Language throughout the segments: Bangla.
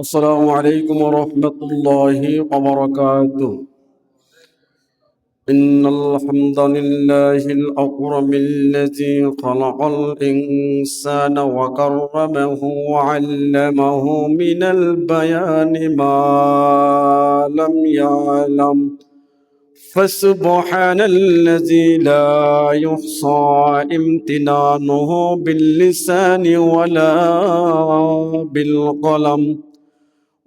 السلام عليكم ورحمة الله وبركاته. إن الحمد لله الأكرم الذي خلق الإنسان وكرمه وعلمه من البيان ما لم يعلم. فسبحان الذي لا يحصى امتنانه باللسان ولا بالقلم.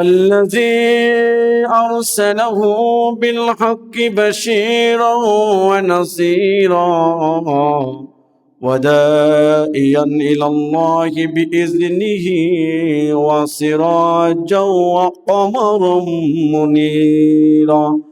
الذي أرسله بالحق بشيرا ونصيرا ودائيا إلى الله بإذنه وسراجا وقمرا منيرا.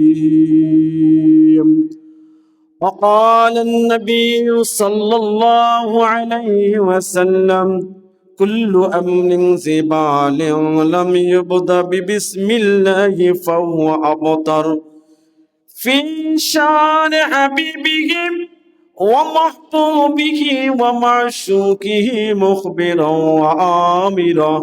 وقال النبي صلى الله عليه وسلم كل أمر زبال لم يبدأ ببسم الله فهو أبطر في شان حبيبهم ومحبوبه ومعشوقه مخبرا وآمرا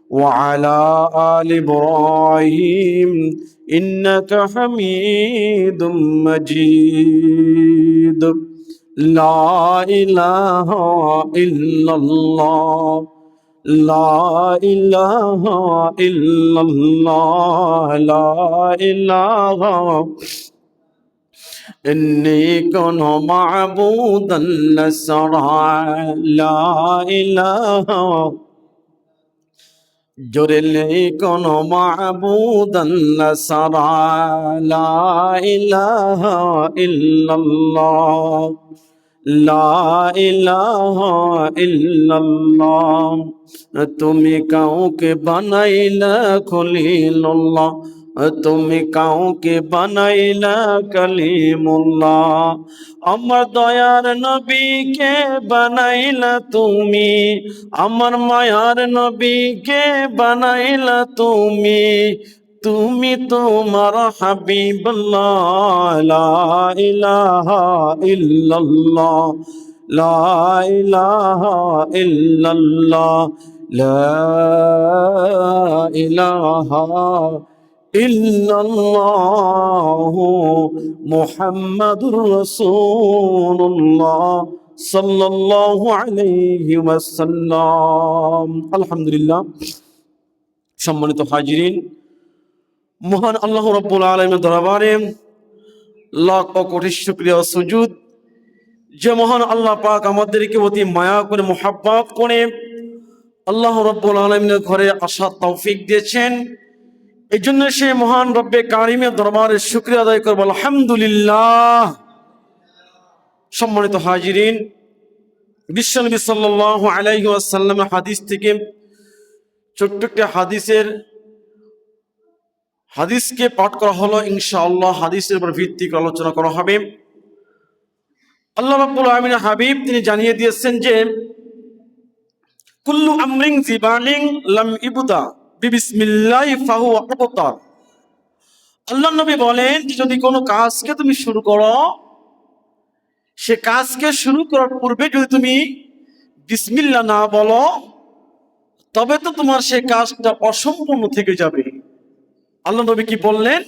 وعلى آل إبراهيم إنك حميد مجيد. لا إله إلا الله. لا إله إلا الله. لا إله. إني كن معبودا لسرع لا إله. জোরেলে কোন মাবুদাল্লা সারা ইলাহা ইল্লাল্লাহ তুমি কাউকে বানাইলা খলিল্লাহ তুমি কাউকে বানাইলা কালিমুল্লাহ আমার দয়ার নবীকে বানাইলা তুমি আমার মায়ার নবীকে বানাইলা তুমি তুমি তোমার হাবিবুল্লাহ লা ইলাহা ইল্লাল্লাহ লা ইলাহা ইল্লাল্লাহ মুহাম্মাদুর রাসূলুল্লাহ সাল্লাল্লাহু আলাইহি ওয়াসাল্লাম। আলহামদুলিল্লাহ। সম্মানিত হাজিরিন, মহান আল্লাহ রব্বুল আলমের দরবারে লাখ কোটি শুক্রিয়া সুজুদ যে মহান আল্লাহ পাক আমাদেরকে অতি মায়া করে, মোহাব্বত করে আল্লাহ রব্বুল আলমিনের ঘরে আসার তৌফিক দিয়েছেন। এই জন্য সে মহান রব্বে কারিমের দরবারে শুক্রিয়া আদায় করব। আলহামদুলিল্লাহ। সম্মানিত হাজিরিন বিশ্বনবী সাল্লাল্লাহু আলাইহি ওয়াসাল্লামের হাদিস থেকে ছোট্ট একটা হাদিসের, হাদিসকে পাঠ করা হলো। ইনশাআল্লাহ হাদিসের উপর ভিত্তি করে আলোচনা করা হবে। আল্লাহ রাব্বুল আলামিন হাবিব তিনি জানিয়ে দিয়েছেন যে, কুল্লু আমরিন জিবালিন লাম ইবদা। আল্লাহ নবী বলেন যদি কোনো কাজকে তুমি শুরু করো, সে কাজকে শুরু করার পূর্বে যদি তুমি বিসমিল্লা না বলো, তবে তো তোমার সে কাজটা অসম্পূর্ণ থেকে যাবে। আল্লাহ নবী কি বললেন?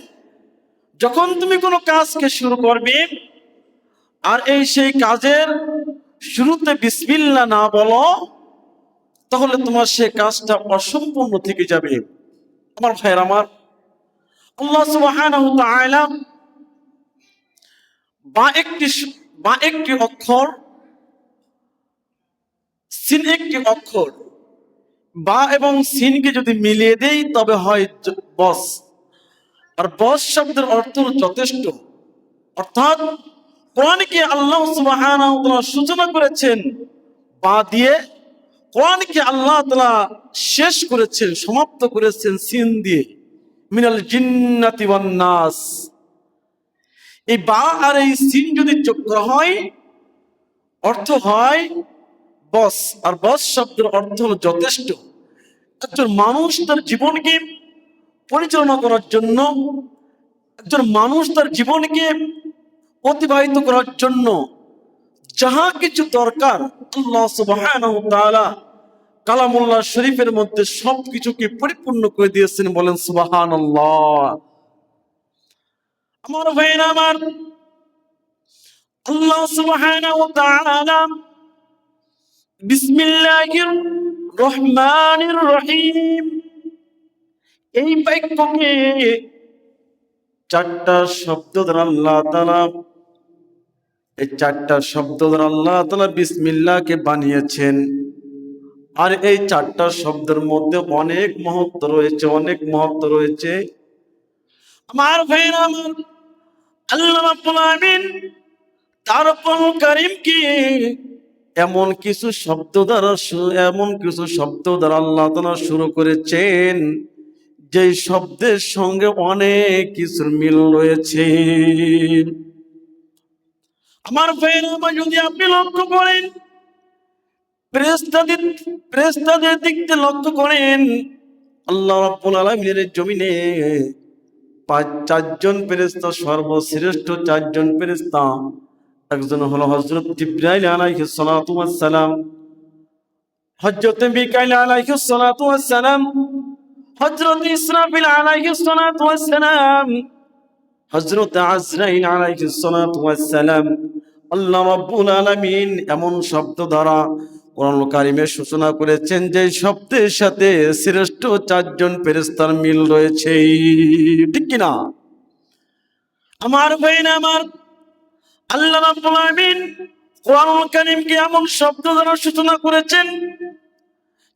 যখন তুমি কোনো কাজকে শুরু করবে, আর এই সেই কাজের শুরুতে বিসমিল্লা না বলো তাহলে তোমার সে কাজটা অসম্পূর্ণ থেকে যাবে। আমার ভাইয়ের আমার। আল্লাহ সুবহানাহু তাআলা বা একটি বা একটি অক্ষর, সিন একটি অক্ষর, বা এবং সিনকে যদি মিলিয়ে দেই তবে হয় বস। আর বস শব্দের অর্থ যথেষ্ট। অর্থাৎ কোরআনকে আল্লাহ সুবহানাহু সূচনা করেছেন, বা দিয়ে কোরআনকে আল্লাহ তালা শেষ করেছেন, সমাপ্ত করেছেন সিন দিয়ে। মিনাল জিন্নাতি নাস। এই বা আর এই সিন যদি চক্র হয়, অর্থ হয় বস। আর বস শব্দের অর্থ হলো যথেষ্ট। একজন মানুষ তার জীবনকে পরিচালনা করার জন্য, একজন মানুষ তার জীবনকে অতিবাহিত করার জন্য যাহা কিছু দরকার, আল্লাহ তাআলা কালামুল্লাহ শরীফের মধ্যে সবকিছুকে পরিপূর্ণ করে দিয়েছেন, বলেন সুবহানাল্লাহ। আমার ভাইরা আমার, আল্লাহ তাআলা বিসমিল্লাহির রহমানির রহিম, এই বাক্যকে চারটা শব্দ দ্বারা আল্লাহ তাআলা, এই চারটা শব্দ দ্বারা আল্লাহ তাআলা বিসমিল্লাহকে বানিয়েছেন। আর এই চারটা শব্দের মধ্যে অনেক মহত্ব রয়েছে, অনেক মহত্ব রয়েছে। আমার ভাইরা আমার আল্লাহ তার কি? এমন কিছু শব্দ দ্বারা এমন কিছু শব্দ দ্বারা আল্লাহ তাআলা শুরু করেছেন যে শব্দের সঙ্গে অনেক কিছুর মিল রয়েছে। আমার ভাইয়ের যদি আপনি লক্ষ্য করেন প্রেস্তাদের প্রেস্তাদের দিক লক্ষ্য করেন। আল্লাহ রাব্বুল আলামিনের জমিনে পাঁচ, চারজন ফেরেশতা সর্বশ্রেষ্ঠ চারজন ফেরেশতা একজন হলো হযরত জিবরাইল আলাইহিস সালাতু ওয়াস সালাম হযরত মিকাইল আলাইহিস সালাতু ওয়াস সালাম হযরত ইসরাফিল আলাইহিস সালাতু ওয়াস সালাম হযরত আজরাইল আলাইহিস সালাতু ওয়াস সালাম আল্লাহ রাব্বুল আলামিন এমন শব্দ দ্বারা কোরআন কারিমের সূচনা করেছেন যে শব্দের সাথে শ্রেষ্ঠ চারজন ফেরেশতার মিল রয়েছে। ঠিক কিনা? আমার ভাইন আমার আল্লাহ রাব্বুল কোরআন কারিমকে এমন শব্দ দ্বারা সূচনা করেছেন,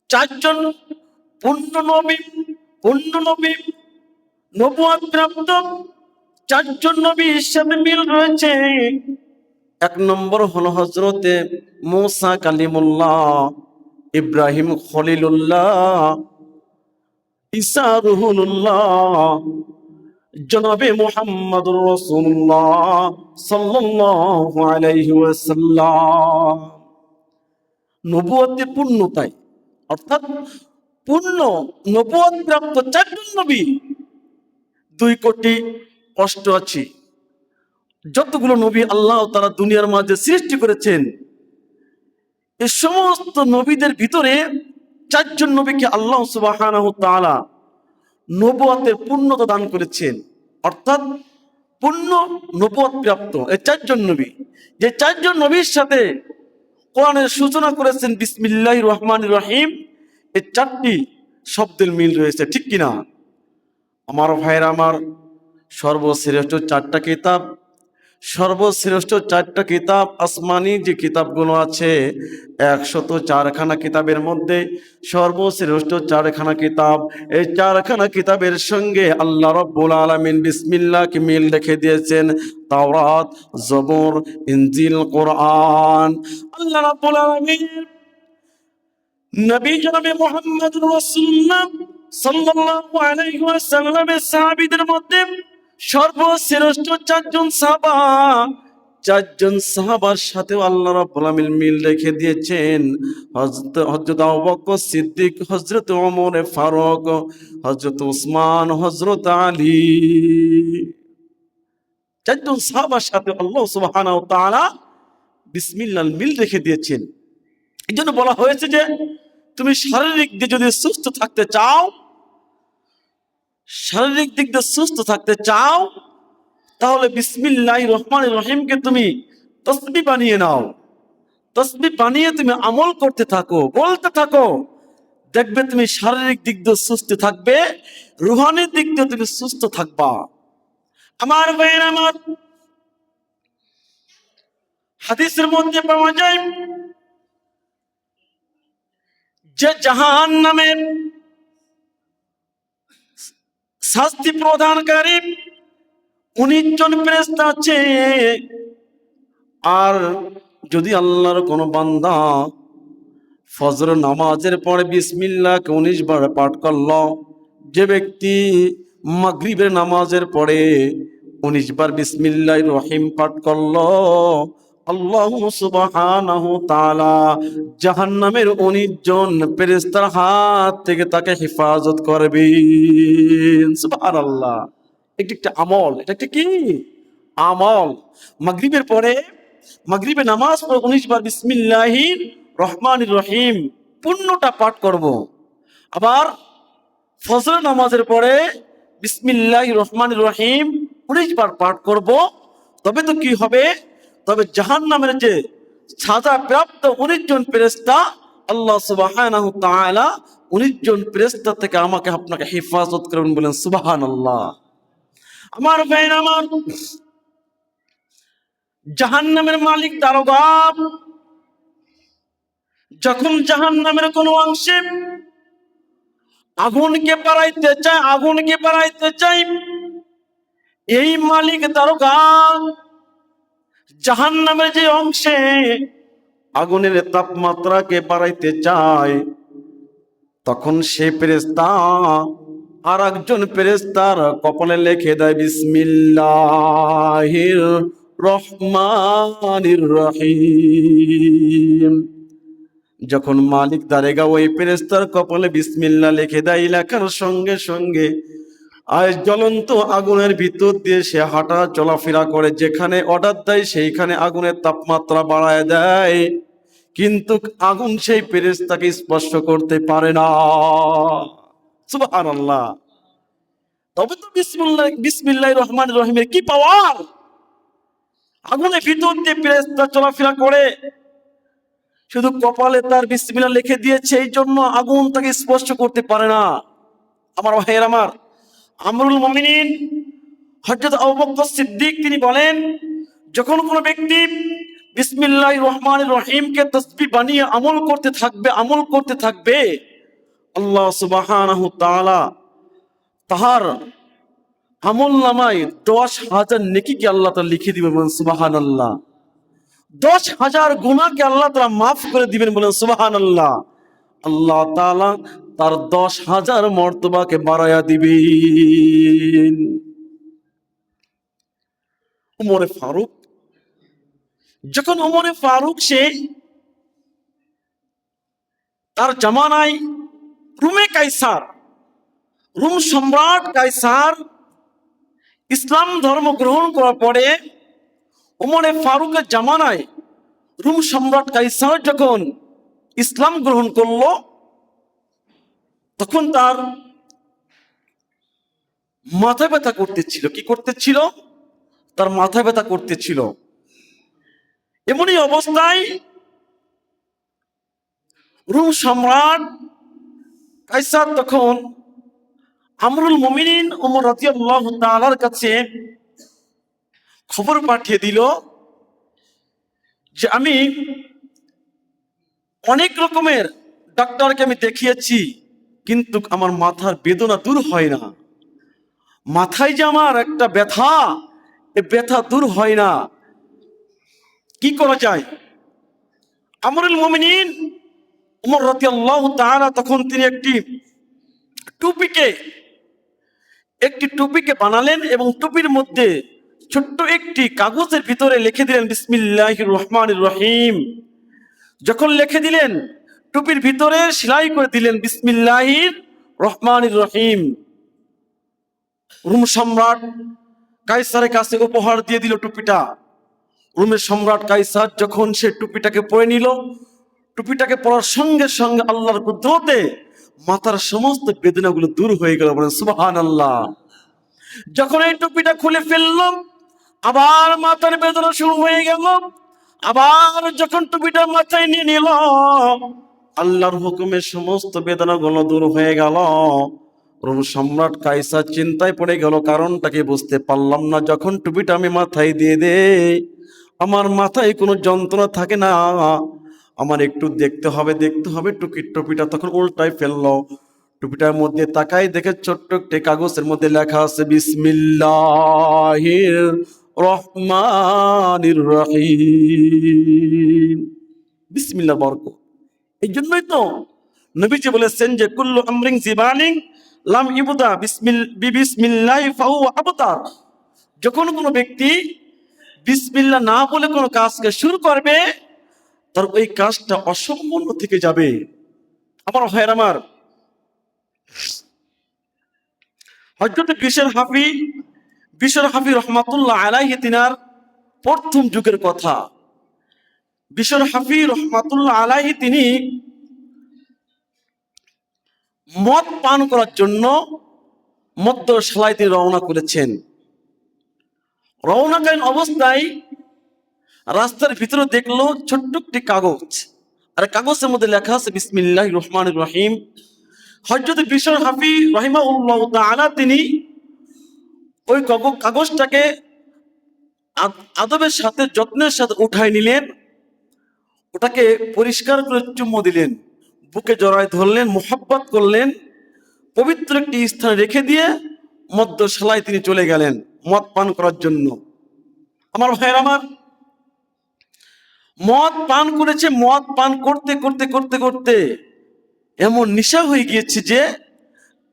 চারজন পূর্ণ নবী পূর্ণ নবী প্রাপ্ত চারজন নবী হিসাবে মিল রয়েছে। এক নম্বর হলো হজরতে মুসা কালিমুল্লাহ ইব্রাহিম খলিলুল্লাহ, ঈসা রুহুল্লাহ জনাবে মুহাম্মদুর রাসূলুল্লাহ সাল্লাল্লাহু আলাইহি ওয়াসাল্লাম। নবুয়তে পূর্ণতায়, অর্থাৎ পূর্ণ নবুয়ত প্রাপ্ত চারজন নবী, দুই কোটি অষ্টআশি যতগুলো নবী আল্লাহ তারা দুনিয়ার মাঝে সৃষ্টি করেছেন এই সমস্ত নবীদের ভিতরে চারজন নবীকে আল্লাহ তাআলা নবুয়াতের পূর্ণতা দান করেছেন। অর্থাৎ পূর্ণ নবুয়াত প্রাপ্ত এই চারজন নবী। যে চারজন নবীর সাথে কোরআনের সূচনা করেছেন, বিসমিল্লাহির রহমান রহিম এই চারটি শব্দের মিল রয়েছে, ঠিক কিনা? আমার ভাইয়ের, আমার সর্বশ্রেষ্ঠ চারটা কিতাব সর্বশ্রেষ্ঠ চারটা কিতাব আসমানি যে কিতাবগুলো আছে, একশত চারখানা কিতাবের মধ্যে সর্বশ্রেষ্ঠ চারখানা কিতাব। এই চারখানা কিতাবের সঙ্গে আল্লাহ রব্বুল আলমিন বিসমিল্লাহকে মিল রেখে দিয়েছেন, তাওরাত, জবর, ইনজিল, কোরআন। আল্লাহ রব্বুল আলমিন নবী জনাবে মোহাম্মদ রাসূলুল্লাহ সাল্লাল্লাহু আলাইহি ওয়াসাল্লামের সাহাবীদের মধ্যে সর্বশ্রেষ্ঠ চারজন সাহাবা। চারজন সাহাবার সাথেও আল্লাহ রাব্বুল আলামিন মিল রেখে দিয়েছেন। হযরত আবু বকর সিদ্দিক, হযরত ওমর ফারুক, হযরত উসমান, হযরত আলী। চারজন সাহাবার সাথে আল্লাহ সুবহানাহু ওয়া তাআলা বিসমিল্লাহ মিল রেখে দিয়েছেন। এই জন্য বলা হয়েছে যে, তুমি শারীরিক দিয়ে যদি সুস্থ থাকতে চাও শারীরিক দিক দিয়ে সুস্থ থাকতে চাও, তাহলে বিসমিল্লাহ রহমান রহিমকে তুমি তসবি বানিয়ে নাও। তসবি বানিয়ে তুমি আমল করতে থাকো, বলতে থাকো। দেখবে তুমি শারীরিক দিক দিয়ে সুস্থ থাকবে রুহানির দিক দিয়ে তুমি সুস্থ থাকবা। আমার ভাইয়ের আমার হাদিসের মধ্যে পাওয়া যায়, যে জাহান নামের শাস্তি প্রদানকারী উনিশ জন ফেরেশতা আছে। আর যদি আল্লাহর কোনো বান্দা ফজর নামাজের পরে বিসমিল্লাহকে উনিশ বার পাঠ করল, যে ব্যক্তি মাগরিবের নামাজের পরে উনিশ বার বিসমিল্লাহ রহিম পাঠ করল আল্লাহ সুবহানাহু তাআলা জাহান্নামের উনিশ জন ফেরেশতার হাত থেকে তাকে হেফাজত করবেন সুবহানাল্লাহ। একটি একটা আমল। এটা একটা কি? আমল। মাগরিবের পরে, মাগরিবে নামাজ পড়ে উনিশ বার বিসমিল্লাহির রহমানির রহিম পূর্ণটা পাঠ করব। আবার ফজর নামাজের পরে বিসমিল্লাহ রহমান রহিম উনিশ বার পাঠ করব। তবে তো কি হবে? তবে জাহান নামের যে সাজা প্রাপ্ত উনিশ জন ফেরেস্তা আল্লাহ সুবাহ উনিশ জন ফেরেস্তা থেকে আমাকে আপনাকে হেফাজত করবেন বলেন সুবাহান আল্লাহ আমার ভাইন আমার জাহান নামের মালিক দারোগা যখন জাহান নামের কোনো অংশে আগুনকে পারাইতে চায়, আগুনকে পারাইতে চাই এই মালিক দারোগা জাহান নামের যে অংশে আগুনের তাপমাত্রাকে বাড়াইতে চায়, তখন সে ফেরেস্তা আর একজন ফেরেস্তার কপালে লেখে দেয়, বিসমিল্লাহির রহমানির রহিম। যখন মালিক দারেগা ওই ফেরেস্তার কপালে বিসমিল্লা লিখে দেয় লেখার সঙ্গে সঙ্গে আজ জ্বলন্ত আগুনের ভিতর দিয়ে সে হাঁটা চলাফেরা করে। যেখানে অর্ডার দেয়, সেইখানে আগুনের তাপমাত্রা বাড়ায় দেয়। কিন্তু আগুন সেই ফেরেস্তাকে স্পর্শ করতে পারে না। তবে তো বিসমিল্লাহ বিসমিল্লাহ রহমান রহিমের কি পাওয়ার? আগুনের ভিতর দিয়ে ফেরেস্তা চলাফেরা করে। শুধু কপালে তার বিসমিল্লাহ লিখে দিয়েছে এই জন্য আগুন তাকে স্পর্শ করতে পারে না। আমার ভাইয়ের আমার। আমরুল মমিনিন হজরত বকর সিদ্দিক তিনি বলেন, যখন কোনো ব্যক্তি বিসমিল্লাহ রহমান রহিমকে তসবি বানিয়ে আমল করতে থাকবে, আমল করতে থাকবে, আল্লাহ তাআলা তাহার আমল নামায় দশ হাজার নেকিকে আল্লাহ তাআলা লিখে দিবেন বলেন সুবাহান আল্লাহ দশ হাজার গুণাকে আল্লাহ তাআলা মাফ করে দিবেন বলেন সুবহানাল্লাহ। আল্লাহ তাআলা তার দশ হাজার মর্তবাকে বাড়াইয়া দিবেন। উমরে ফারুক, যখন উমরে ফারুক সে তার জামানায় রুমে কাইসার রুম সম্রাট কাইসার ইসলাম ধর্ম গ্রহণ করার পরে উমরে ফারুকের জামানায় রুম সম্রাট কাইসার যখন ইসলাম গ্রহণ করল তখন তার মাথা ব্যথা করতেছিল। কি করতেছিল? তার মাথা ব্যথা করতেছিল। এমনই অবস্থায় রুম সম্রাট কাইসার তখন আমরুল মমিনিন ওমর রাদিয়াল্লাহু তাআলার কাছে খবর পাঠিয়ে দিল যে আমি অনেক রকমের ডাক্তারকে আমি দেখিয়েছি। কিন্তু আমার মাথার বেদনা দূর হয় না। মাথায় যে আমার একটা ব্যথা, এ ব্যথা দূর হয় না। কি করা যায়? আমরুল মোমিনিন উমর রতি আল্লাহ তাহারা তখন তিনি একটি টুপিকে একটি টুপিকে বানালেন এবং টুপির মধ্যে ছোট্ট একটি কাগজের ভিতরে লিখে দিলেন বিসমিল্লাহ রহমান রহিম। যখন লিখে দিলেন টুপির ভিতরে সেলাই করে দিলেন, বিসমিল্লাহির রহমান রহিম। রুম সম্রাট কাইসারের কাছে উপহার দিয়ে দিল টুপিটা। রুমের সম্রাট কাইসার যখন সে টুপিটাকে পরে নিল, টুপিটাকে পরার সঙ্গে সঙ্গে আল্লাহর কুদরতে মাথার সমস্ত বেদনাগুলো দূর হয়ে গেল, বলেন সুবাহান আল্লাহ যখন এই টুপিটা খুলে ফেলল আবার মাথার বেদনা শুরু হয়ে গেল, আবার যখন টুপিটা মাথায় নিয়ে নিল আল্লাহর হুকুমের সমস্ত বেদনাগুলো দূর হয়ে গেল। রোম সম্রাট কাইসার চিন্তায় পড়ে গেল কারণটাকে বুঝতে পারলাম না। যখন টুপিটা আমি মাথায় দিয়ে দে আমার মাথায় কোনো যন্ত্রণা থাকে না। আমার একটু দেখতে হবে দেখতে হবে, টুকির টুপিটা তখন উল্টায় ফেলল। টুপিটার মধ্যে তাকাই দেখে ছোট্ট একটি কাগজের মধ্যে লেখা আছে, বিসমিল্লাহির রহমানির রহিম। বিসমিল্লাহ বরক এই জন্যই তো নবীজি বলেছেন যে, কুল্লু আমরিং জিবানিং লাম ইবুদা বিসমিল বিবিসমিল্লাহ ফাহু আবতার। যখন কোনো ব্যক্তি বিসমিল্লাহ না বলে কোনো কাজকে শুরু করবে, তার ওই কাজটা অসম্পূর্ণ থেকে যাবে। আমার ভাইয়ের আমার হজরত বিশের হাফি বিশের হাফি রহমাতুল্লাহ আলাইহি তিনার প্রথম যুগের কথা। বিশ্বর হাফি রহমাতুল্লাহ আলাইহি তিনি মদ পান করার জন্য মদ্যশালায় তিনি রওনা করেছেন। রওনাকালীন অবস্থায় রাস্তার ভিতরে দেখল ছোট্ট একটি কাগজ। আর কাগজের মধ্যে লেখা আছে বিসমিল্লাহ রহমান রহিম। হজরত বিশ্বর হাফি রহিমা উল্লাহ তাআলা তিনি ওই কাগ- কাগজটাকে আদবের সাথে, যত্নের সাথে উঠাই নিলেন। ওটাকে পরিষ্কার করে চুম্মো দিলেন, বুকে জড়ায় ধরলেন, মোহাব্বত করলেন, পবিত্র একটি স্থানে রেখে দিয়ে মদ্যশালায় তিনি চলে গেলেন মদ পান করার জন্য। আমার ভাইয়ের আমার, মদ পান করেছে, মদ পান করতে করতে করতে করতে এমন নেশা হয়ে গিয়েছে যে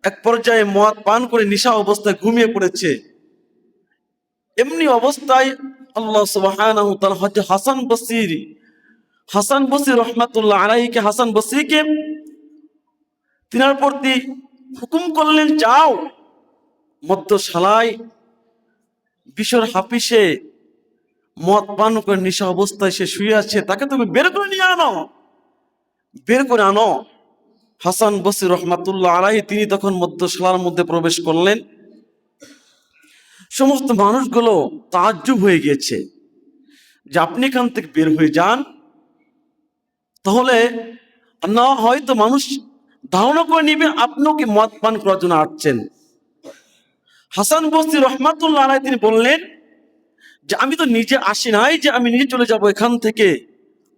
এক পর্যায়ে মদ পান করে নেশা অবস্থায় ঘুমিয়ে পড়েছে। এমনি অবস্থায় আল্লাহ তাআলা হাসান বসরি হাসান বসরি রহমাতুল্লাহ আলাইহিকে, হাসান বসিকে তিনার প্রতি হুকুম করলেন, যাও মদ্যশালায় বিশর হাফিসে মদ পান করে নিশা অবস্থায় সে শুয়ে আছে, তাকে তুমি বের করে নিয়ে আনো। বের করে আনো। হাসান বসির রহমাতুল্লাহ আলাই তিনি তখন মধ্যশালার মধ্যে প্রবেশ করলেন। সমস্ত মানুষগুলো তাজ্জুব হয়ে গিয়েছে যে আপনি এখান থেকে বের হয়ে যান। তাহলে না হয়তো মানুষ ধারণা করে নিবে আপনিও কি মদ পান করার জন্য আসছেন। হাসান বস্তি রহমাতুল্লাহ আলাই তিনি বললেন যে, আমি তো নিজে আসি নাই যে, আমি নিজে চলে যাব এখান থেকে।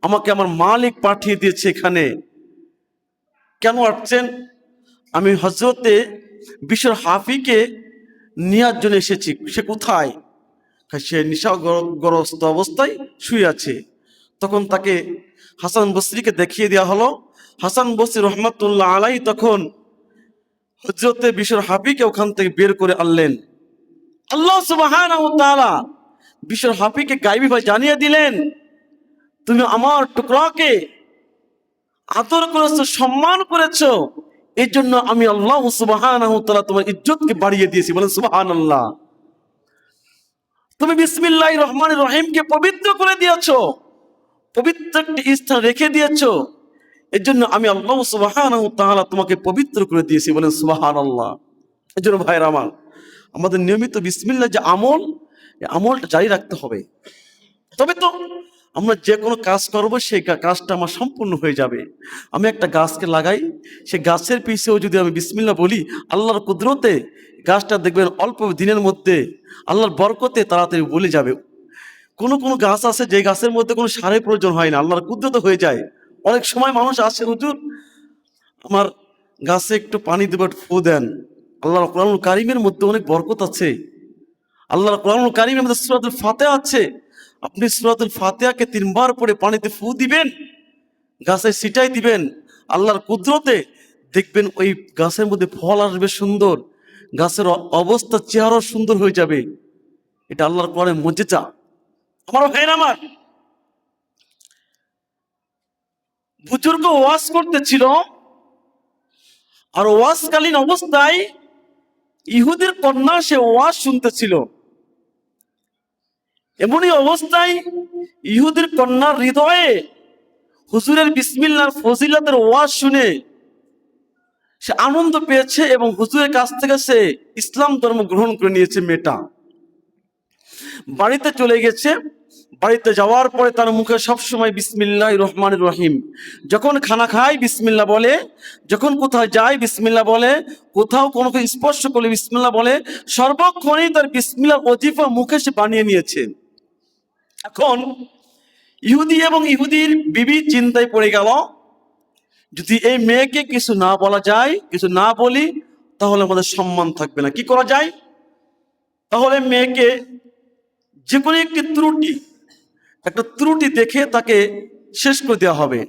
আমাকে আমার মালিক পাঠিয়ে দিয়েছে এখানে। কেন আসছেন? আমি হজরতে বিশ্বর হাফিকে নেওয়ার জন্য এসেছি। সে কোথায়? সে নিশাগ্রস্ত অবস্থায় শুয়ে আছে। তখন তাকে হাসান বসরিকে দেখিয়ে দেওয়া হলো। হাসান বসরি রহমতুল্লাহ আলাই তখন হজরতে বিশ্বর হাফিকে ওখান থেকে বের করে আনলেন। আল্লাহ তাআলা বিশ্বর হাফিকে গাইবি ভাই জানিয়ে দিলেন, তুমি আমার টুকরাকে আদর করেছ, সম্মান করেছ এই জন্য আমি আল্লাহ তাআলা তোমার ইজ্জতকে বাড়িয়ে দিয়েছি। বলেন সুবাহান আল্লাহ তুমি বিসমিল্লাহির রহমানির রহিমকে পবিত্র করে দিয়েছ। পবিত্র একটি স্থান রেখে দিয়েছ। এর জন্য আমি আল্লাহ সুবাহান তাআলা তোমাকে পবিত্র করে দিয়েছি বলেন সুবাহান আল্লাহ এই জন্য ভাইয়ের আমার, আমাদের নিয়মিত বিসমিল্লাহ যে আমল আমলটা জারি রাখতে হবে। তবে তো আমরা যে কোনো কাজ করব, সেই কাজটা আমার সম্পূর্ণ হয়ে যাবে। আমি একটা গাছকে লাগাই সে গাছের পিছেও যদি আমি বিসমিল্লা বলি, আল্লাহর কুদরতে গাছটা দেখবেন অল্প দিনের মধ্যে, আল্লাহর বরকতে তাড়াতাড়ি বলে যাবে। কোনো কোনো গাছ আছে, যে গাছের মধ্যে কোনো সারের প্রয়োজন হয় না, আল্লাহর কুদরত হয়ে যায়। অনেক সময় মানুষ আসে, হুজুর, আমার গাছে একটু পানি দেবো, একটু ফু দেন। আল্লাহর কোরআন কারিমের মধ্যে অনেক বরকত আছে। আল্লাহর কোরআন কারিমের মধ্যে সুরাতুল ফাতেহা আছে। আপনি সুরাতুল ফাতেহাকে তিনবার পরে পানিতে ফু দিবেন, গাছে সিটাই দিবেন, আল্লাহর কুদরতে দেখবেন ওই গাছের মধ্যে ফল আসবে সুন্দর, গাছের অবস্থা চেহারা সুন্দর হয়ে যাবে। এটা আল্লাহর কোরআনের মজেচা আমার ভাইন আমার। বুজুর্গ ওয়াজ করতেছিল, আর ওয়াজকালীন অবস্থায় ইহুদের কন্যা সে ওয়াজ শুনতেছিল। এমনই অবস্থায় ইহুদের কন্যার হৃদয়ে হুজুরের বিসমিল্লার ফজিলতের ওয়াজ শুনে সে আনন্দ পেয়েছে এবং হুজুরের কাছ থেকে সে ইসলাম ধর্ম গ্রহণ করে নিয়েছে মেয়েটা। বাড়িতে চলে গেছে। বাড়িতে যাওয়ার পরে তার মুখে সবসময় বিসমিল্লাহ রহমান রহিম। যখন খানা খায় বিসমিল্লা বলে। যখন কোথাও যায় বিসমিল্লা বলে। কোথাও কোনো স্পর্শ করলে বিসমিল্লা বলে। সর্বক্ষণই তার বিসমিল্লা অজিফা মুখে সে বানিয়ে নিয়েছে। এখন ইহুদি এবং ইহুদির বিবি চিন্তায় পড়ে গেল। যদি এই মেয়েকে কিছু না বলা যায়, কিছু না বলি, তাহলে আমাদের সম্মান থাকবে না। কি করা যায়? তাহলে মেয়েকে যে কোনো একটি ত্রুটি একটা ত্রুটি দেখে তাকে শেষ করে দেওয়া হবে।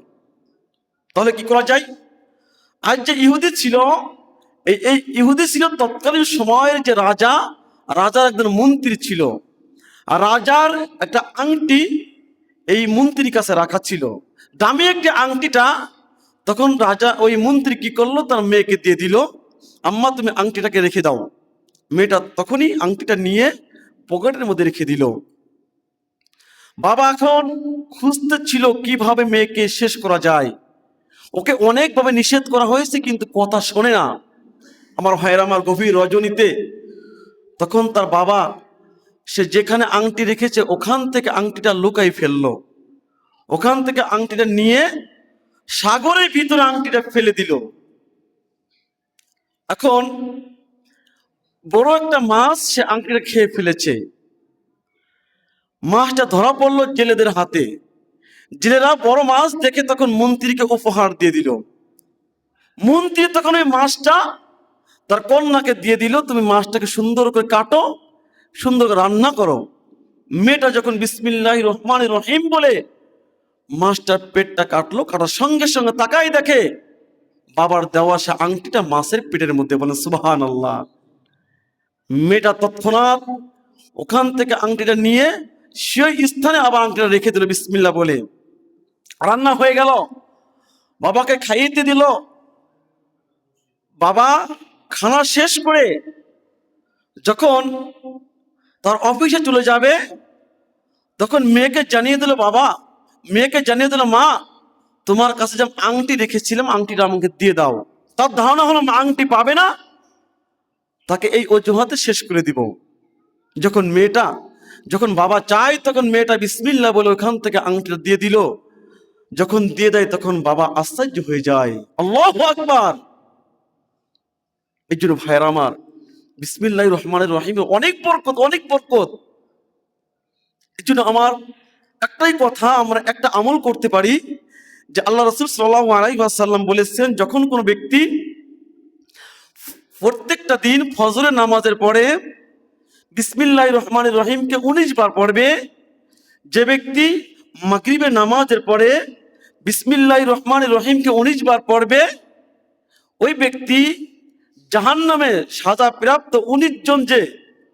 তাহলে কি করা যায়? আজ যে ইহুদি ছিল, এই এই ইহুদি ছিল তৎকালীন সময়ের যে রাজা, রাজার একজন মন্ত্রী ছিল। আর রাজার একটা আংটি এই মন্ত্রীর কাছে রাখা ছিল। দামি একটি আংটিটা, তখন রাজা ওই মন্ত্রী কি করল? তার মেয়েকে দিয়ে দিল, আম্মা, তুমি আংটিটাকে রেখে দাও। মেয়েটা তখনই আংটিটা নিয়ে পকেটের মধ্যে রেখে দিল। বাবা এখন খুঁজতে ছিল কীভাবে মেয়েকে শেষ করা যায়। ওকে অনেকভাবে নিষেধ করা হয়েছে, কিন্তু কথা শোনে না। আমার ভাইয়ের আমার গভীর রজনীতে তখন তার বাবা সে যেখানে আংটি রেখেছে, ওখান থেকে আংটিটা লুকাই ফেলল। ওখান থেকে আংটিটা নিয়ে সাগরের ভিতরে আংটিটা ফেলে দিল। এখন বড় একটা মাছ সে আংটিটা খেয়ে ফেলেছে। মাছটা ধরা পড়ল জেলেদের হাতে। জেলেরা বড় মাছ দেখে তখন মন্ত্রীকে উপহার দিয়ে দিল। মন্ত্রী তখন ওই মাছটা তার কন্যাকে দিয়ে দিল, তুমি মাছটাকে সুন্দর করে কাটো, সুন্দর করে রান্না করো। মেয়েটা যখন বিসমিল্লাহ রহমান রহিম বলে মাছটার পেটটা কাটলো, কাটার সঙ্গে সঙ্গে তাকাই দেখে বাবার দেওয়া সে আংটিটা মাছের পেটের মধ্যে বলে সুবাহান আল্লাহ মেয়েটা তৎক্ষণাৎ ওখান থেকে আংটিটা নিয়ে সেই স্থানে আবার আংটিটা রেখে দিল বিসমিল্লা বলে। রান্না হয়ে গেল। বাবাকে খাইয়ে দিল। বাবা খানা শেষ করে যখন তার অফিসে চলে যাবে, তখন মেয়েকে জানিয়ে দিল, বাবা, মেয়েকে জানিয়ে দিল, মা, তোমার কাছে যে আংটি রেখেছিলাম, আংটিটা আমাকে দিয়ে দাও। তার ধারণা হলো আংটি পাবে না, তাকে এই অজুহাতে শেষ করে দিব। যখন মেয়েটা যখন বাবা চায়, তখন মেয়েটা বিসমিল্লা বলে ওখান থেকে আংটিটা দিয়ে দিল। যখন দিয়ে দেয়, তখন বাবা আশ্চর্য হয়ে যায়। আল্লাহ আকবার! এই জন্য ভাইয়ের আমার বিসমিল্লাহ রহমানের রহিমে অনেক বরকত অনেক বরকত। এই জন্য আমার একটাই কথা, আমরা একটা আমল করতে পারি যে আল্লাহ রসুল সাল্লাহ আলাইসাল্লাম বলেছেন, যখন কোনো ব্যক্তি প্রত্যেকটা দিন ফজরের নামাজের পরে বিসমিল্লাহ রহমানের রহিমকে উনিশ বার পড়বে। যে ব্যক্তি মাগরিবের নামাজের পরে বিসমিল্লাহ রহমানের রহিমকে উনিশ বার পড়বে, ওই ব্যক্তি জাহান নামে সাজা প্রাপ্ত উনিশ জন যে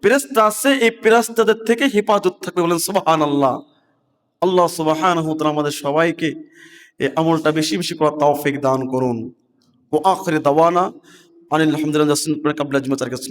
ফেরেস্তা আছে, এই ফেরেস্তাদের থেকে হেফাজত থাকবে বলেন সুবাহান আল্লাহ আল্লাহ সুবাহান আমাদের সবাইকে এই আমলটা বেশি বেশি করার তাওফিক দান করুন। ও আখরে দাওয়ানা আনিল আলহামদুলিল্লাহ কাবলা জুমাতার কাছে